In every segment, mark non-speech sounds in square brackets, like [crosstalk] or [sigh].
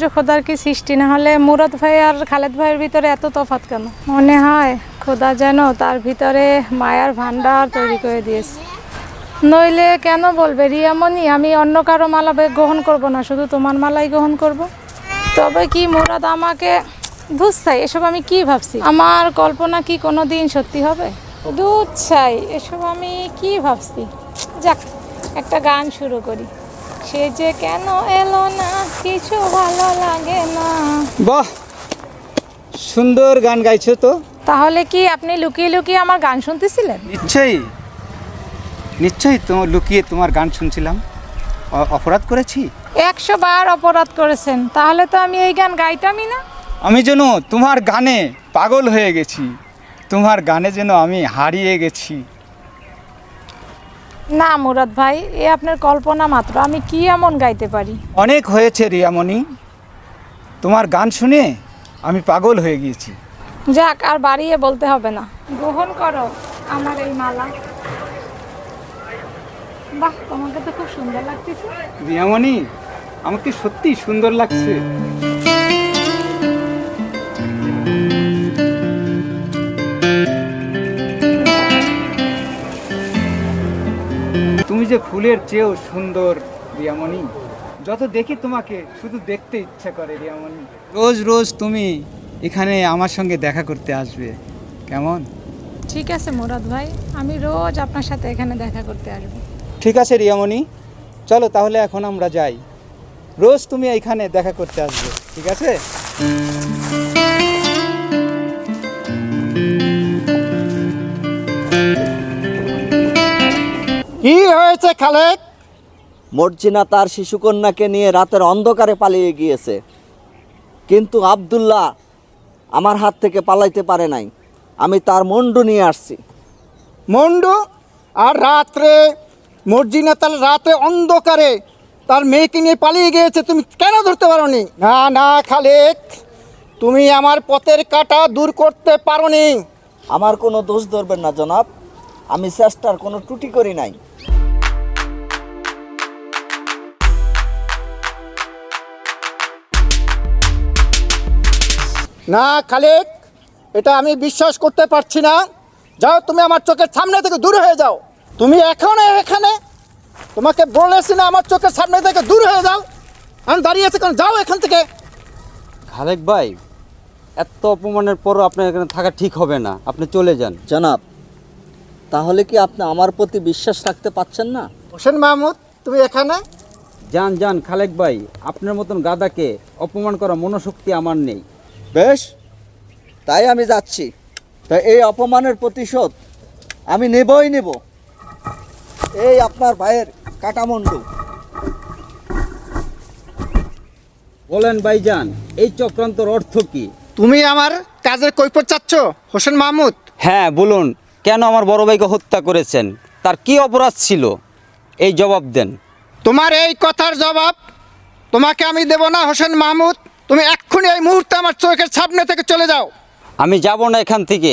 আশ্চর্য খোদার কি সৃষ্টি? না হলে মুরাদ ভাই আর খালেদ ভাইয়ের ভিতরে এত তফাৎ কেন? মনে হয় খোদা যেন তার ভিতরে মায়ার ভান্ডার তৈরি করে দিয়েছে। নইলে কেন বলবে, রিয়ামণি, আমি অন্য কারও মালা গ্রহণ করব না, শুধু তোমার মালাই গ্রহণ করব। তবে কি মুরাদ আমাকে দুধ চাই এসব আমি কি ভাবছি? আমার কল্পনা কি কোনো দিন সত্যি হবে? দুধ চাই এসব আমি কি ভাবছি? যাক, একটা গান শুরু করি। সে যে কেন এলো না কিছু ভালো লাগে না। বাহ সুন্দর গান গাইছো তো। তাহলে কি আপনি লুকিয়ে লুকিয়ে আমার গান শুনতেছিলেন? নিশ্চয়ই নিশ্চয়ই তোমার লুকিয়ে তোমার গান শুনছিলাম। অপরাধ করেছি? একশো বার অপরাধ করেছেন তাহলে তো আমি এই গান গাইতামই না। আমি যেন তোমার গানে পাগল হয়ে গেছি তোমার গানে যেন আমি হারিয়ে গেছি। না মুরাদ ভাই এ আপনার কল্পনা মাত্র। আমি কি এমন গাইতে পারি? অনেক হয়েছে রিয়ামণি। তোমার গান শুনে আমি পাগল হয়ে গিয়েছি। যাক আর বাড়িয়ে বলতে হবে না। গ্রহণ করো আমার এই মালা। বাহ তোমাকে তো খুব সুন্দর লাগতেছে। রিয়ামণি আমাকে সত্যি সুন্দর লাগছে। ফুলের চেয়েও সুন্দর রিয়ামণি। যত দেখি তোমাকে শুধু দেখতে ইচ্ছা করে রিয়ামণি। রোজ রোজ তুমি এখানে আমার সঙ্গে দেখা করতে আসবে। কেমন? ঠিক আছে মুরাদ ভাই। আমি রোজ আপনার সাথে এখানে দেখা করতে আসব। ঠিক আছে রিয়ামণি। চলো তাহলে এখন আমরা যাই। রোজ তুমি এখানে দেখা করতে আসবে ঠিক আছে? কি হয়েছে খালেক? মর্জিনা তার শিশুকন্যাকে নিয়ে রাতের অন্ধকারে পালিয়ে গিয়েছে। কিন্তু আবদুল্লাহ আমার হাত থেকে পালাইতে পারে নাই। আমি তার মন্ডু নিয়ে আসছি। মন্ডু আর রাত্রে মর্জিনা তার রাতে অন্ধকারে তার মেয়েকে নিয়ে পালিয়ে গিয়েছে তুমি কেন ধরতে পারোনি? না না খালেক তুমি আমার পথের কাটা দূর করতে পারোনি। আমার কোনো দোষ ধরবেন না জনাব। আমি চেষ্টার কোনো ত্রুটি করি নাই। না খালেক এটা আমি বিশ্বাস করতে পারছি না। যাও তুমি আমার চোখের সামনে থেকে দূর হয়ে যাও। তুমি এখন এখানে? তোমাকে বলেছি না আমার চোখের সামনে থেকে দূর হয়ে যাও। আমি দাঁড়িয়ে আছি কারণ যাও এখান থেকে। খালেক ভাই এত অপমানের পরও আপনার এখানে থাকা ঠিক হবে না। আপনি চলে যান। জনাব তাহলে কি আপনি আমার প্রতি বিশ্বাস রাখতে পাচ্ছেন না? হোসেন মাহমুদ তুমি এখানে? যান যান খালেক ভাই আপনার মতন গাদাকে অপমান করা মনোশক্তি আমার নেই। বেশ? তাই আমি যাচ্ছি। তাই এই অপমানের প্রতিশোধ আমি নেবই নেব। এই আপনার ভাইয়ের কাটামন্ডু। বলেন ভাইজান এই চক্রান্তর অর্থ কি? তুমি আমার কাজের কৈফত চাচ্ছ হোসেন মাহমুদ? হ্যাঁ বলুন কেন আমার বড় ভাইকে হত্যা করেছেন? তার কি অপরাধ ছিল? এই জবাব দেন। তোমার এই কথার জবাব তোমাকে আমি দেব না হোসেন মাহমুদ? তুমি এক্ষুনি এই মুহূর্তে আমার চোখের সামনে থেকে চলে যাও। আমি যাব না এখান থেকে।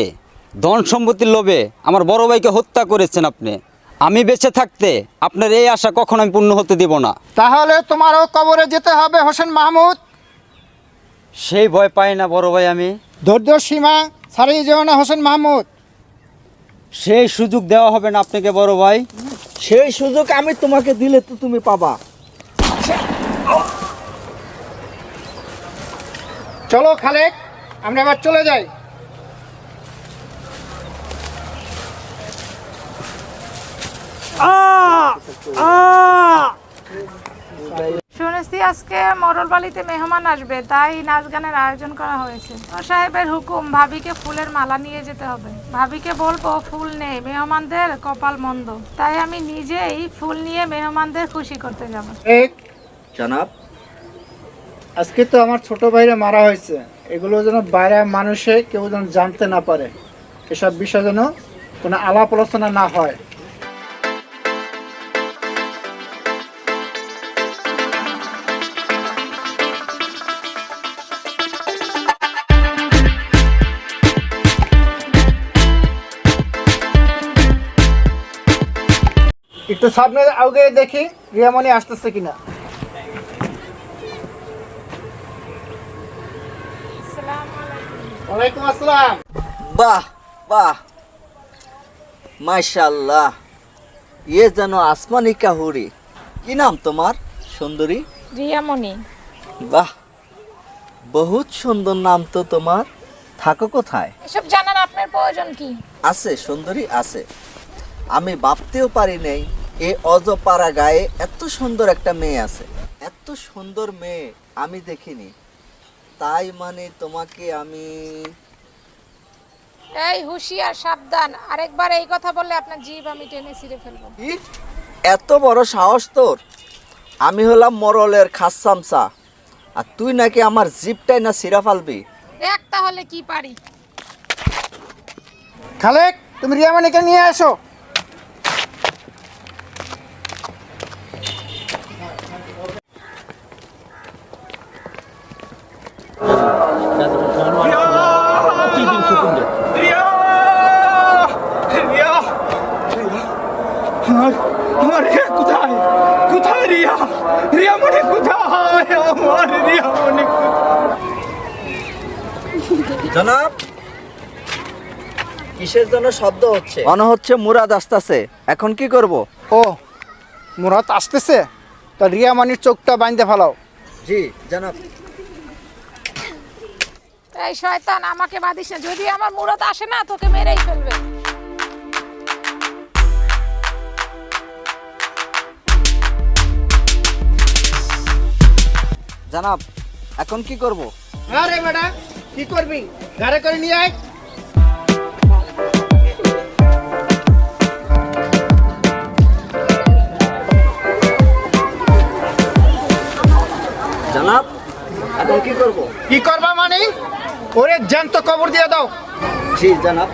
ধন সম্পত্তির লোভে আমার বড় ভাইকে হত্যা করেছেন আপনি। আমি বেঁচে থাকতে আপনার এই আশা কখনো আমি পূর্ণ হতে দেব না। তাহলে তোমারও কবরে যেতে হবে হোসেন মাহমুদ। সেই ভয় পাই না বড় ভাই আমি। ধৈর্য সীমা ছাড়িয়ে যেও না হোসেন মাহমুদ। সেই সুযোগ দেওয়া হবে না আপনাকে বড় ভাই। সেই সুযোগ আমি তোমাকে দিলে তো তুমি পাবা। চলো খালেক আমরা এবার চলে যাই। শুনেছি আজকে মরলবালিতে মেহমান আসবে তাই নাচ গানের আয়োজন করা হয়েছে। ও সাহেবের হুকুম ভাবিকে ফুলের মালা নিয়ে যেতে হবে। ভাবিকে বলব ফুল নেই মেহমানদের কপাল মন্দ। তাই আমি নিজেই ফুল নিয়ে মেহমানদের খুশি করতে যাব। এক জনাব আজকে তো আমার ছোট ভাইরা মারা হয়েছে। এগুলো যেন বাইরে মানুষে কেউ যেন জানতে না পারে। এসব বিষয় যেন কোনো আলাপ আলোচনা না হয়। একটু সামনে আগে দেখি রিয়ামণি আসতেছে কিনা। ওয়ালাইকুম আসসালাম। বাহ বাহ। মাশাল্লাহ ইয়ে যেন আসমানি কাহুরি। কি নাম তোমার সুন্দরী? রিয়ামণি। বাহ বহুত সুন্দর নাম তো তোমার। থাকো কোথায়? এসব জানার আপনার প্রয়োজন কি? আছে সুন্দরী আছে। আমি ভাবতেও পারি নাই এ অজপাড়া গায়ে এত সুন্দর একটা মেয়ে আছে। এত সুন্দর মেয়ে আমি দেখিনি। তাই মানে তোমাকে আমি এই হুশিয়ার সাবধান। আরেকবার এই কথা বললে আপনার জীব আমি টেনে ছিঁড়ে ফেলব? এত বড় সাহস তোর? আমি হলাম মরলের খাসামসা। আর তুই নাকি আমার জিপটাই না সিরা ফালবি? এক তাহলে কি পারি? খালেক তুমি রিয়ামণিকে নিয়ে আসো। আমার আমার রিয়া কোথায়? কোথায় রিয়া? রিয়া মনে কোথায়? আমার রিয়া মনে জনাব কিসের জন্য শব্দ হচ্ছে? মনে হচ্ছে মুরাদ আসতেছে। এখন কি করব? ও মুরাদ আসতেছে? তা রিয়ামণির চোখটা বাইন্ধে ফেলাও। জি জনাব। এই শয়তান আমাকে বাদিস না। যদি আমার মুরত আসে না তোকে মেরেই ফেলবে। জনাব এখন কি করব? আরে বেটা কি করবি? গাড়ি করে নিয়ে আয়। জনাব এখন কি করব? কি করবা মানে? ওরে জ্যান্ত কবর দিয়ে দাও। জি জনাব।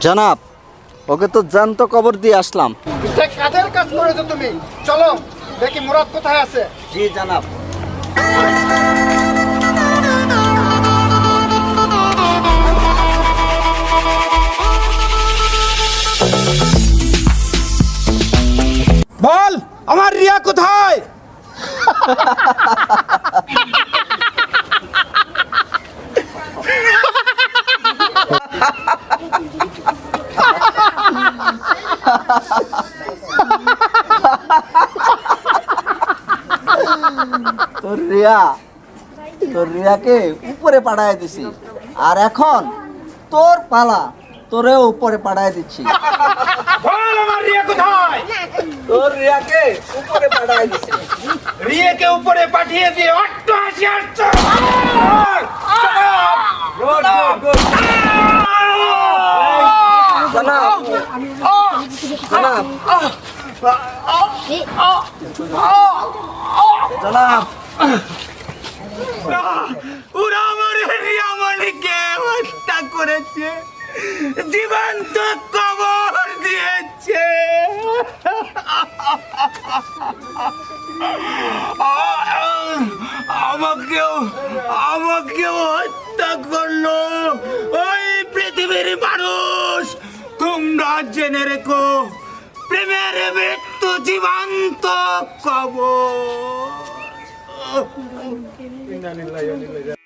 জনাব ওকে তো জ্যান্ত কবর দিয়ে আসলাম। কাজের কাজ করেছ তুমি? চলো দেখি মুরাদ কোথায় আছে। জি জনাব। বল আমার রিয়া কোথায়? [laughs] রিয়া তোর রিয়াকে উপরে পাঠায় দিছি। আর এখন তোর পালা তোরেও উপরে পাঠায় দিচ্ছি। তোর রিয়াকে উপরে পাঠায় দিছি। রিয়াকে উপরে পাঠিয়ে দিয়ে অট্ট হাসি জনাব জনাব জনাব ওরা আমার রিয়ামণিকে হত্যা করেছে। জীবন্ত কবর দিয়েছে। আমাকেও আমাকেও হত্যা করল। ওই পৃথিবীর মানুষ, তোমরা জেনে রেখো, প্রেমের মৃত্যু জীবন্ত কবর। Tingnan nila yun nila.